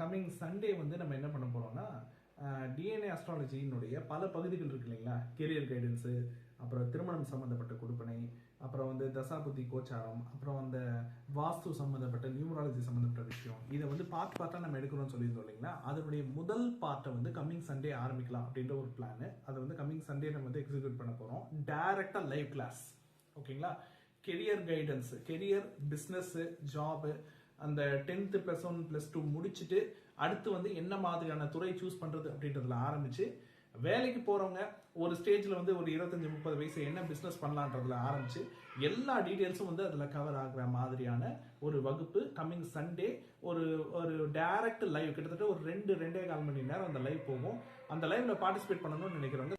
Coming Sunday வந்து நம்ம என்ன பண்ண போறோம்னா டிஎன்ஏ அஸ்ட்ராலஜியினுடைய பல பகுதிகள் இருக்கு இல்லைங்களா? கெரியர் கைடன்ஸு அப்புறம் திருமணம் சம்மந்தப்பட்ட கொடுப்பனை அப்புறம் வந்து தசாபுத்தி கோச்சாரம் அப்புறம் அந்த வாஸ்து சம்மந்தப்பட்ட நியூமராலஜி சம்மந்தப்பட்ட விஷயம். இதை வந்து பார்ட் பார்ட்டாக நம்ம எடுக்கிறோம்னு சொல்லியிருந்தோம் இல்லைங்களா? அதனுடைய முதல் பார்ட்டை வந்து கம்மிங் சண்டே ஆரம்பிக்கலாம் அப்படின்ற ஒரு பிளான் அதை வந்து கம்மிங் சண்டே நம்ம வந்து எக்ஸிக்யூட் பண்ண போகிறோம் டைரக்டாக லைவ் கிளாஸ் ஓகேங்களா career guidance career business job அந்த tenth plus one plus two முடிச்சுட்டு அடுத்து வந்து என்ன மாதிரியான துறை சூஸ் பண்ணுறது அப்படின்றதுல ஆரம்பிச்சு வேலைக்கு போகிறவங்க ஒரு ஸ்டேஜில் வந்து ஒரு இருபத்தஞ்சி முப்பது வயசு என்ன பிஸ்னஸ் பண்ணலான்றதுல ஆரம்பிச்சு எல்லா டீட்டெயில்ஸும் வந்து அதில் கவர் ஆகுற மாதிரியான ஒரு வகுப்பு கம்மிங் சண்டே ஒரு ஒரு டைரக்ட் லைவ் கிட்டத்தட்ட ஒரு ரெண்டு ரெண்டே கால் மணி நேரம் அந்த லைவ் போகும். அந்த லைவ்ல பார்ட்டிசிபேட் பண்ணணும்னு நினைக்கிறவங்க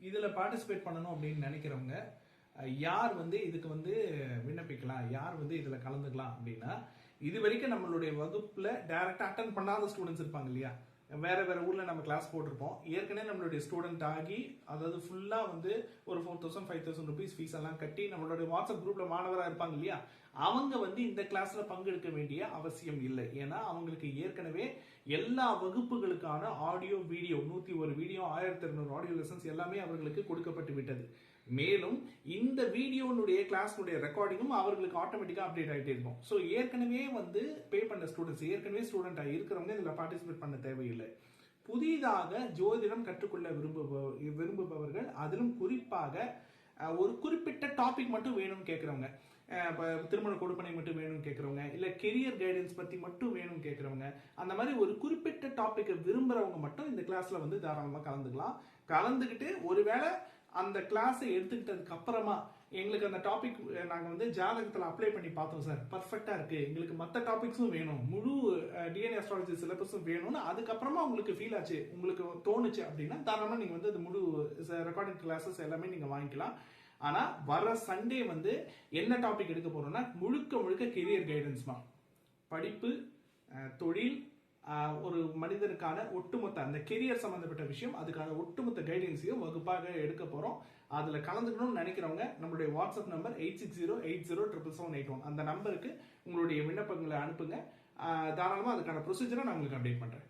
இதில் பார்ட்டிசிபேட் பண்ணணும் அப்படின்னு நினைக்கிறவங்க யார் வந்து இதுக்கு வந்து விண்ணப்பிக்கலாம்? யார் வந்து இதில் கலந்துக்கலாம் அப்படின்னா இது வரைக்கும் நம்மளுடைய வகுப்பில் டைரக்டாக அட்டன் பண்ணாத ஸ்டூடெண்ட்ஸ் இருப்பாங்க இல்லையா? வேற வேற ஊர்ல நம்ம கிளாஸ் போட்டிருப்போம். ஏற்கனவே நம்மளுடைய ஸ்டூடெண்ட் ஆகி அதாவது ஃபுல்லா வந்து ஒரு four thousand five thousand rupees fees எல்லாம் கட்டி நம்மளுடைய வாட்ஸ்அப் குரூப்ல மாணவராக இருப்பாங்க இல்லையா? அவங்க வந்து இந்த கிளாஸ்ல பங்கெடுக்க வேண்டிய அவசியம் இல்லை. ஏன்னா அவங்களுக்கு ஏற்கனவே எல்லா வகுப்புகளுக்கான ஆடியோ வீடியோ நூத்தி ஒரு வீடியோ ஆயிரத்தி இருநூறு ஆடியோ லெசன்ஸ் எல்லாமே அவர்களுக்கு கொடுக்கப்பட்டு விட்டது. மேலும் இந்த வீடியோனுடைய கிளாஸ்னுடைய ரெக்கார்டிங்கும் அவர்களுக்கு ஆட்டோமேட்டிக்காக அப்டேட் ஆகிட்டே இருக்கும். ஸோ ஏற்கனவே வந்து பே பண்ண ஸ்டூடெண்ட்ஸ் ஏற்கனவே ஸ்டூடெண்டாக இருக்கிறவங்க இதில் பார்ட்டிசிபேட் பண்ண தேவையில்லை. புதிதாக ஜோதிடம் கற்றுக்கொள்ள விரும்புபவர் விரும்புபவர்கள் அதிலும் குறிப்பாக ஒரு குறிப்பிட்ட டாபிக் மட்டும் வேணும்னு கேட்குறவங்க இப்போ திருமண கொடுப்பனை மட்டும் வேணும்னு கேட்குறவங்க இல்லை கெரியர் கைடன்ஸ் பற்றி மட்டும் வேணும்னு கேட்குறவங்க அந்த மாதிரி ஒரு குறிப்பிட்ட டாப்பிக்கை விரும்புகிறவங்க மட்டும் இந்த கிளாஸில் வந்து தாராளமாக கலந்துக்கலாம். கலந்துக்கிட்டு ஒருவேளை அந்த கிளாஸை எடுத்துக்கிட்டதுக்கு அப்புறமா எங்களுக்கு அந்த டாபிக் நாங்கள் வந்து ஜாதகத்தில் அப்ளை பண்ணி பார்த்தோம் சார் பர்ஃபெக்டாக இருக்குது எங்களுக்கு மற்ற டாபிக்ஸும் வேணும். முழு டிஎன்ஏ அஸ்ட்ராலஜி சிலபஸும் வேணும்னு அதுக்கப்புறமா உங்களுக்கு ஃபீல் ஆச்சு. உங்களுக்கு தோணுச்சு அப்படின்னா தாராளமாக நீங்கள் வந்து அது முழு ரெக்கார்டிங் கிளாஸஸ் எல்லாமே நீங்கள் வாங்கிக்கலாம். ஆனால் வர சண்டே வந்து என்ன டாபிக் எடுக்க போகிறோம்னா முழுக்க முழுக்க கெரியர் கைடன்ஸ் தான் படிப்பு தொழில் ஒரு மனிதருக்கான ஒட்டுமொத்த அந்த கெரியர் சம்பந்தப்பட்ட விஷயம் அதுக்கான ஒட்டுமொத்த கைடன்ஸையும் வகுப்பாக எடுக்க போகிறோம் அதில் கலந்துக்கணும்னு நினைக்கிறவங்க நம்மளுடைய WhatsApp number eight six zero eight zero triple seven eight one அந்த நம்பருக்கு உங்களுடைய விண்ணப்பங்களை அனுப்புங்க. தாராளமாக அதுக்கான ப்ரொசீஜரை நான் உங்களுக்கு அப்டேட் பண்ணுறேன்